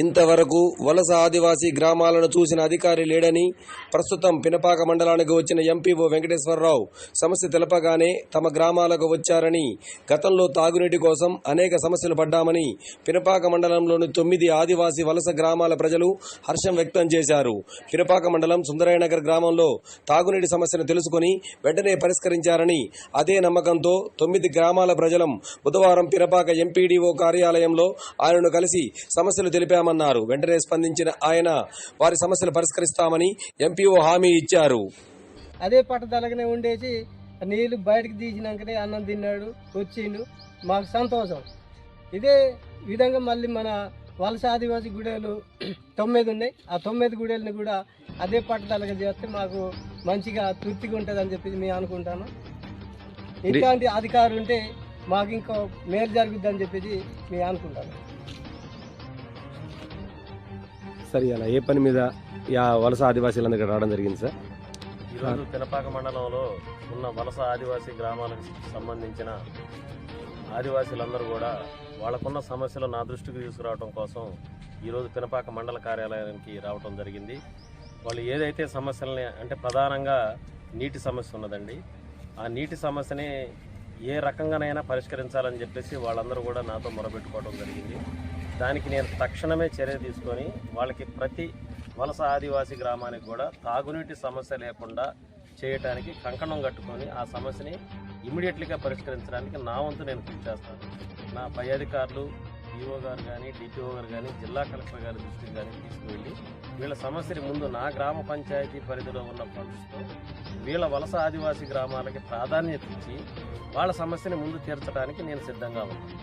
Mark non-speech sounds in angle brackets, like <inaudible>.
ఇంతవరకు వలస ఆదివాసీ గ్రామాలను చూసిన అధికారి లేడని ప్రస్తుతం పినపాక మండలానికి వచ్చిన ఎంపీఓ వెంకటేశ్వరరావు సమస్య తెలపగానే తమ గ్రామాలకు వచ్చారని గతంలో తాగునీటి కోసం అనేక సమస్యలు పడ్డామని పినపాక మండలంలోని తొమ్మిది ఆదివాసీ వలస గ్రామాల ప్రజలు హర్షం వ్యక్తం చేశారు. పినపాక మండలం సుందరయ్యనగర్ గ్రామంలో తాగునీటి సమస్యను తెలుసుకుని వెంటనే పరిష్కరించారని అదే నమ్మకంతో తొమ్మిది గ్రామాల ప్రజలం బుధవారం పినపాక ఎంపీడీఓ కార్యాలయంలో ఆయనను కలిసి సమస్యలు తెలిపామన్నారు వెంటనే స్పందించిన ఆయన వారి సమస్యలు పరిష్కరిస్తామని ఎంపీఓ హామీ ఇచ్చారు. అదే పట్టుదలగానే ఉండేసి నీళ్ళు బయటకు తీసినాకనే అన్నం తిన్నాడు వచ్చిండు. మాకు సంతోషం. ఇదే విధంగా మళ్ళీ మన వలస ఆదివాసీ గుడేలు <clears throat> తొమ్మిది ఉన్నాయి. ఆ తొమ్మిది గుడేలను కూడా అదే పట్టుదలగా చేస్తే మాకు మంచిగా తృప్తిగా ఉంటుంది అని చెప్పి మేము అనుకుంటాను. ఇట్లాంటి అధికారులు ఉంటే మాకు ఇంకో మేలు జరుగుద్ది అని చెప్పేసి మేము అనుకుంటాను. సరే ఇలా ఏ పని మీద యా వలస ఆదివాసీలందరూ ఇక్కడ రావడం జరిగింది సార్? ఈరోజు పినపాక మండలంలో ఉన్న వలస ఆదివాసీ గ్రామాలకు సంబంధించిన ఆదివాసీలందరూ కూడా వాళ్ళకున్న సమస్యలు నా దృష్టికి తీసుకురావడం కోసం ఈరోజు పినపాక మండల కార్యాలయానికి రావడం జరిగింది. వాళ్ళు ఏదైతే సమస్యలని అంటే ప్రధానంగా నీటి సమస్య ఉన్నదండి. ఆ నీటి సమస్యని ఏ రకంగానైనా పరిష్కరించాలని చెప్పేసి వాళ్ళందరూ కూడా నాతో మొరబెట్టుకోవడం జరిగింది. దానికి నేను తక్షణమే చర్య తీసుకొని వాళ్ళకి ప్రతి వలస ఆదివాసీ గ్రామానికి కూడా తాగునీటి సమస్య లేకుండా చేయటానికి కంకణం కట్టుకొని ఆ సమస్యని ఇమీడియట్లీగా పరిష్కరించడానికి నా వంతు నేను కృషి చేస్తాను. నా పై అధికారులు ఈఓ గారు కానీ డిపిఓ గారు కానీ జిల్లా కలెక్టర్ గారి దృష్టికి కానీ తీసుకువెళ్ళి వీళ్ళ సమస్యని ముందు నా గ్రామ పంచాయతీ పరిధిలో ఉన్న ఫండ్స్తో వీళ్ళ వలస ఆదివాసీ గ్రామాలకి ప్రాధాన్యత ఇచ్చి వాళ్ళ సమస్యని ముందు తీర్చడానికి నేను సిద్ధంగా ఉన్నాను.